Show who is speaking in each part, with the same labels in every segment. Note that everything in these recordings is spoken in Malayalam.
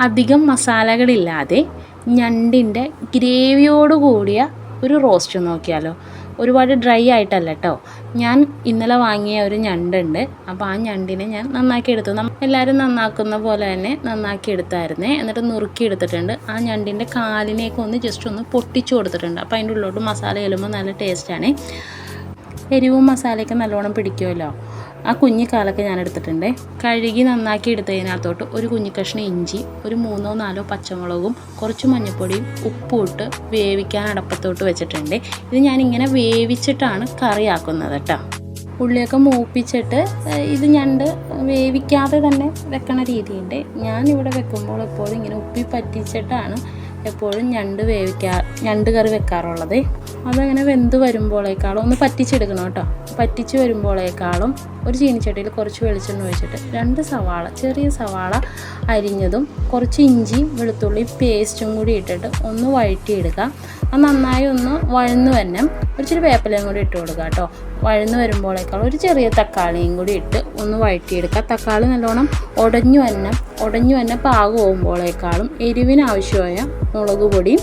Speaker 1: അധികം മസാലകളില്ലാതെ ഞണ്ടിന്റെ ഗ്രേവിയോട് കൂടിയ ഒരു റോസ്റ്റ് നോക്കിയാലോ. ഒരുപാട് ഡ്രൈ ആയിട്ടല്ല കേട്ടോ ഞാൻ ഇന്നലെ വാങ്ങിയ ഒരു ഞണ്ടുണ്ട്. അപ്പോൾ ആ ഞണ്ടിനെ ഞാൻ നന്നാക്കി എടുത്തു. എല്ലാവരും നന്നാക്കുന്ന പോലെ തന്നെ നന്നാക്കി എടുത്തായിരുന്നേ. എന്നിട്ട് നുറുക്കി എടുത്തിട്ടുണ്ട്. ആ ഞണ്ടിന്റെ കാലിനെയൊക്കെ ഒന്ന് ജസ്റ്റ് ഒന്ന് പൊട്ടിച്ചു കൊടുത്തിട്ടുണ്ട്. അപ്പോൾ അതിന്റെ ഉള്ളിലോട്ട് മസാല ചെല്ലുമ്പോൾ നല്ല ടേസ്റ്റാണ് എരിവും മസാലയൊക്കെ നല്ലോണം പിടിക്കുമല്ലോ. ആ കുഞ്ഞി കാലൊക്കെ ഞാൻ എടുത്തിട്ടുണ്ട്. കഴുകി നന്നാക്കി എടുത്തതിനകത്തോട്ട് ഒരു കുഞ്ഞി കഷ്ണം ഇഞ്ചി ഒരു മൂന്നോ നാലോ പച്ചമുളകും കുറച്ച് മഞ്ഞൾപ്പൊടിയും ഉപ്പും ഇട്ട് വേവിക്കാൻ അടപ്പത്തോട്ട് വെച്ചിട്ടുണ്ട്. ഇത് ഞാനിങ്ങനെ വേവിച്ചിട്ടാണ് കറിയാക്കുന്നത് കേട്ടോ. ഉള്ളിയൊക്കെ മൂപ്പിച്ചിട്ട് ഇത് ഞണ്ട് വേവിക്കാതെ തന്നെ വെക്കണ രീതിയുണ്ട്. ഇവിടെ വെക്കുമ്പോൾ എപ്പോഴും ഇങ്ങനെ ഉപ്പി പറ്റിച്ചിട്ടാണ് എപ്പോഴും ഞണ്ട് വേവിക്കാ ഞണ്ട് കറി വെക്കാറുള്ളത്. അതങ്ങനെ വെന്ത് വരുമ്പോഴേക്കാളും ഒന്ന് പറ്റിച്ചെടുക്കണം കേട്ടോ. പറ്റിച്ച് വരുമ്പോഴേക്കാളും ഒരു ചീനിച്ചട്ടിയിൽ കുറച്ച് വെളിച്ചെണ്ണ ഒഴിച്ചിട്ട് രണ്ട് സവാള ചെറിയ സവാള അരിഞ്ഞതും കുറച്ച് ഇഞ്ചിയും വെളുത്തുള്ളിയും പേസ്റ്റും കൂടി ഇട്ടിട്ട് ഒന്ന് വഴറ്റിയെടുക്കുക. അത് നന്നായി ഒന്ന് വഴന്ന് തന്നെ ഒരിച്ചിരി വേപ്പലയും കൂടി ഇട്ട് കൊടുക്കുക കേട്ടോ. വഴന്ന് വരുമ്പോഴേക്കാൾ ഒരു ചെറിയ തക്കാളിയും കൂടി ഇട്ട് ഒന്ന് വഴറ്റിയെടുക്കുക. തക്കാളി നല്ലോണം ഉടഞ്ഞു തന്നെ ഉടഞ്ഞു തന്നെ പാകമാകുമ്പോഴേക്കാളും എരിവിന് എരിവിനാവശ്യമായ മുളക് പൊടിയും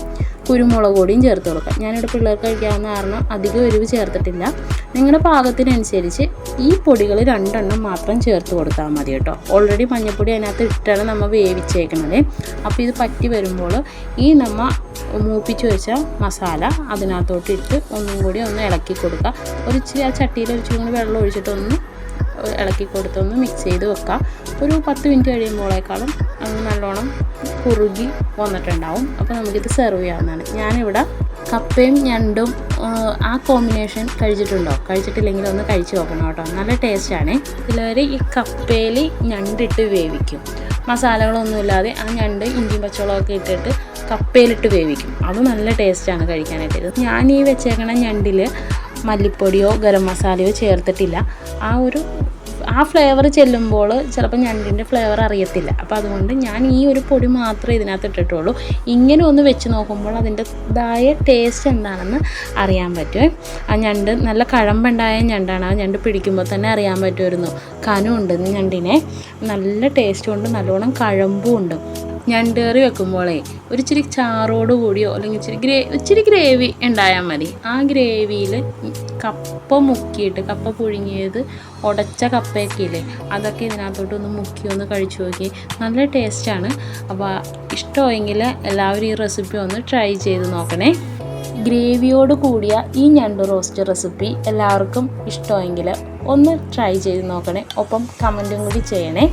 Speaker 1: കുരുമുളക് പൊടിയും ചേർത്ത് കൊടുക്കാം. ഞാനിവിടെ പിള്ളേർക്ക് കഴിക്കാവുന്ന കാരണം അധികം എരിവ് ചേർത്തിട്ടില്ല. നിങ്ങളുടെ പാകത്തിനനുസരിച്ച് ഈ പൊടികൾ രണ്ടെണ്ണം മാത്രം ചേർത്ത് കൊടുത്താൽ മതി കേട്ടോ. ഓൾറെഡി മഞ്ഞൾപ്പൊടി അതിനകത്ത് ഇട്ടാണ് നമ്മൾ വേവിച്ചേക്കണത്. അപ്പോൾ ഇത് പറ്റി വരുമ്പോൾ ഈ നമ്മൾ മൂപ്പിച്ച് വെച്ച മസാല അതിനകത്തോട്ട് ഇട്ട് ഒന്നും കൂടി ഒന്ന് ഇളക്കി കൊടുക്കുക. ഒരു ആ ചട്ടിയിൽ ഒരു ചൂട് വെള്ളം ഒഴിച്ചിട്ടൊന്ന് ഇളക്കി കൊടുത്തൊന്ന് മിക്സ് ചെയ്ത് വെക്കുക. ഒരു പത്ത് മിനിറ്റ് കഴിയുമ്പോഴേക്കാളും അത് നല്ലോണം കുറുകി വന്നിട്ടുണ്ടാവും. അപ്പോൾ നമുക്കിത് സെർവ് ചെയ്യാവുന്നതാണ്. ഞാനിവിടെ കപ്പയും ഞണ്ടും ആ, കോമ്പിനേഷൻ കഴിച്ചിട്ടുണ്ടോ? കഴിച്ചിട്ടില്ലെങ്കിൽ ഒന്ന് കഴിച്ച് നോക്കണം കേട്ടോ. നല്ല ടേസ്റ്റാണ് ചിലവർ ഈ കപ്പയിൽ ഞണ്ടിട്ട് വേവിക്കും. മസാലകളൊന്നുമില്ലാതെ ആ ഞണ്ട് ഇഞ്ചിയും പച്ചവളമൊക്കെ ഇട്ടിട്ട് കപ്പയിലിട്ട് വേവിക്കും. അത് നല്ല ടേസ്റ്റാണ് കഴിക്കാനായിട്ട്. ഇത് ഞാൻ ഈ വെച്ചേക്കണ ഞണ്ടിൽ മല്ലിപ്പൊടിയോ ഗരം മസാലയോ ചേർത്തിട്ടില്ല. ആ ഒരു ആ ഫ്ലേവർ ചെല്ലുമ്പോൾ ചിലപ്പോൾ ഞണ്ടിന്റെ ഫ്ലേവർ അറിയത്തില്ല. അപ്പോൾ അതുകൊണ്ട് ഞാൻ ഈ ഒരു പൊടി മാത്രമേ ഇതിനകത്ത് ഇട്ടിട്ടുള്ളൂ. ഇങ്ങനെ ഒന്ന് വെച്ച് നോക്കുമ്പോൾ അതിന്റെതായ ടേസ്റ്റ് എന്താണെന്ന് അറിയാൻ പറ്റുമേ ആ ഞണ്ട് നല്ല കഴമ്പുണ്ടായ ഞണ്ടാണ്. ആ ഞണ്ട് പിടിക്കുമ്പോൾ തന്നെ അറിയാൻ പറ്റുമായിരുന്നു. കനമുണ്ട് ഞണ്ടിനെ. നല്ല ടേസ്റ്റും ഉണ്ട്. നല്ലോണം കഴമ്പും ഉണ്ട്. ഞണ്ട് കറി വെക്കുമ്പോഴേ ഒരു ഇച്ചിരി ചാറോട് കൂടിയോ അല്ലെങ്കിൽ ഇച്ചിരി ഗ്രേ ഇച്ചിരി ഗ്രേവി ഉണ്ടായാൽ മതി. ആ ഗ്രേവിയിൽ കപ്പ മുക്കിയിട്ട് കപ്പ പുഴുങ്ങിയത് ഉടച്ച കപ്പയൊക്കെ ഇല്ലേ അതൊക്കെ ഇതിനകത്തോട്ട് ഒന്ന് മുക്കി ഒന്ന് കഴിച്ചു നോക്കി. നല്ല ടേസ്റ്റാണ്. അപ്പോൾ ഇഷ്ടമെങ്കിൽ എല്ലാവരും ഈ റെസിപ്പി ഒന്ന് ട്രൈ ചെയ്ത് നോക്കണേ. ഗ്രേവിയോട് കൂടിയ ഈ ഞണ്ട് റോസ്റ്റ് റെസിപ്പി എല്ലാവർക്കും ഇഷ്ടമെങ്കിൽ ഒന്ന് ട്രൈ ചെയ്ത് നോക്കണേ. ഒപ്പം കമന്റും കൂടി ചെയ്യണേ.